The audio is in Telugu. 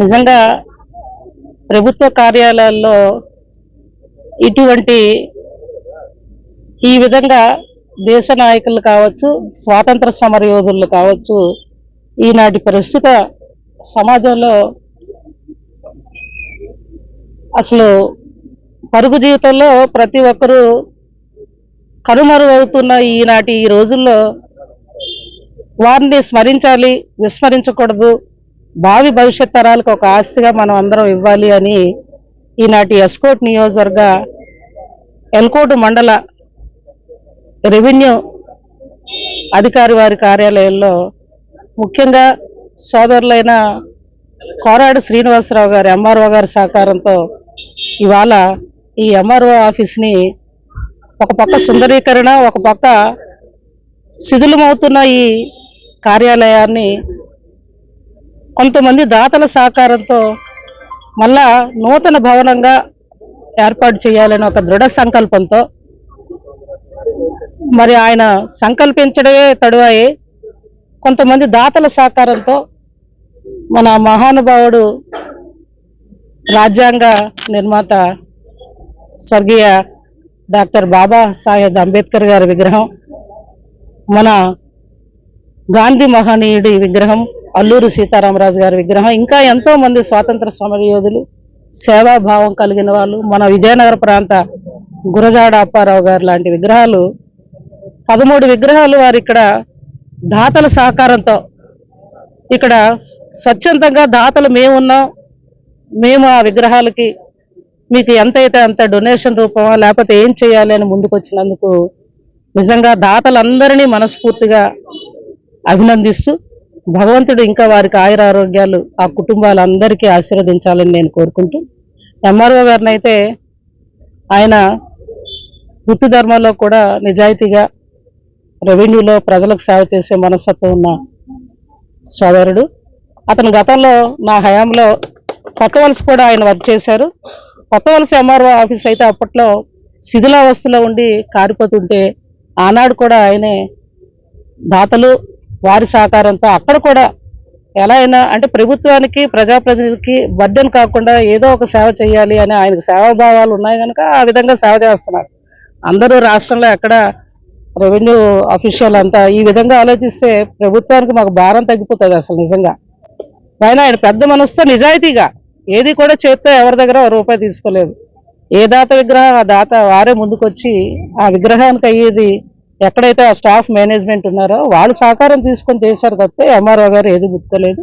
నిజంగా ప్రభుత్వ కార్యాలయాల్లో ఇటువంటి ఈ విధంగా దేశ నాయకులు కావచ్చు స్వాతంత్ర సమర యోధులు కావచ్చు ఈనాటి ప్రస్తుత సమాజంలో అసలు పరుగు జీవితంలో ప్రతి ఒక్కరూ కనుమరుగవుతున్న ఈనాటి ఈ రోజుల్లో వారిని స్మరించాలి విస్మరించకూడదు. భావి భవిష్యత్ తరాలకు ఒక ఆస్తిగా మనం అందరం ఇవ్వాలి అని ఈనాటి ఎస్కోట్ నియోజకవర్గ ఎల్కోటు మండల రెవెన్యూ అధికారి వారి కార్యాలయంలో ముఖ్యంగా సోదరులైన కోరాడు శ్రీనివాసరావు గారి ఎంఆర్ఓ గారి సహకారంతో ఇవాళ ఈ ఎంఆర్ఓ ఆఫీస్ని ఒక పక్క సుందరీకరణ ఒక పక్క శిథిలమవుతున్న ఈ కార్యాలయాన్ని కొంతమంది దాతల సహకారంతో మళ్ళా నూతన భవనంగా ఏర్పాటు చేయాలని ఒక దృఢ సంకల్పంతో మరి ఆయన సంకల్పించడమే తడువాయి. కొంతమంది దాతల సహకారంతో మన మహానుభావుడు రాజ్యాంగ నిర్మాత స్వర్గీయ డాక్టర్ బాబా సాహెబ్ అంబేద్కర్ గారి విగ్రహం మన గాంధీ మహనీయుడి విగ్రహం అల్లూరు సీతారామరాజు గారి విగ్రహం. ఇంకా ఎంతో మంది స్వాతంత్ర సమర యోధులు సేవాభావం కలిగిన వాళ్ళు మన విజయనగర ప్రాంత గురజాడ అప్పారావు గారు లాంటి విగ్రహాలు పదమూడు విగ్రహాలు వారు ఇక్కడ దాతల సహకారంతో ఇక్కడ స్వచ్ఛందంగా దాతలు మేమున్నాం మేము ఆ విగ్రహాలకి మీకు ఎంతైతే అంత డొనేషన్ రూపమా లేకపోతే ఏం చేయాలి అని ముందుకు వచ్చినందుకు నిజంగా దాతలందరినీ మనస్ఫూర్తిగా అభినందిస్తూ భగవంతుడు ఇంకా వారికి ఆయుర ఆరోగ్యాలు ఆ కుటుంబాలందరికీ ఆశీర్వదించాలని నేను కోరుకుంటూ ఎంఆర్ఓ గారిని అయితే ఆయన వృత్తి ధర్మంలో కూడా నిజాయితీగా రెవెన్యూలో ప్రజలకు సేవ చేసే మనస్తత్వం ఉన్న సోదరుడు. అతను గతంలో నా హయాంలో కొత్త వలస కూడా ఆయన వర్క్ చేశారు. కొత్త వలస ఎంఆర్ఓ ఆఫీస్ అయితే అప్పట్లో శిథిలావస్థలో ఉండి కారిపోతుంటే ఆనాడు కూడా ఆయనే దాతలు వారి సహకారంతో అక్కడ కూడా ఎలా అయినా అంటే ప్రభుత్వానికి ప్రజాప్రతినిధికి బడ్డెన్ కాకుండా ఏదో ఒక సేవ చేయాలి అని ఆయనకు సేవాభావాలు ఉన్నాయి కనుక ఆ విధంగా సేవ చేస్తున్నారు. అందరూ రాష్ట్రంలో ఎక్కడ రెవెన్యూ అఫీషియల్ అంతా ఈ విధంగా ఆలోచిస్తే ప్రభుత్వానికి మాకు భారం తగ్గిపోతుంది అసలు నిజంగా. ఆయన ఆయన పెద్ద మనసుతో నిజాయితీగా ఏది కూడా చేత్తో ఎవరి దగ్గర రూపాయి తీసుకోలేదు. ఏ దాత విగ్రహం ఆ దాత వారే ముందుకొచ్చి ఆ విగ్రహానికి అయ్యేది ఎక్కడైతే ఆ స్టాఫ్ మేనేజ్మెంట్ ఉన్నారో వాళ్ళు సహకారం తీసుకొని చేశారు తప్పితే ఎంఆర్ఓ గారు ఏది గుర్తులేదు.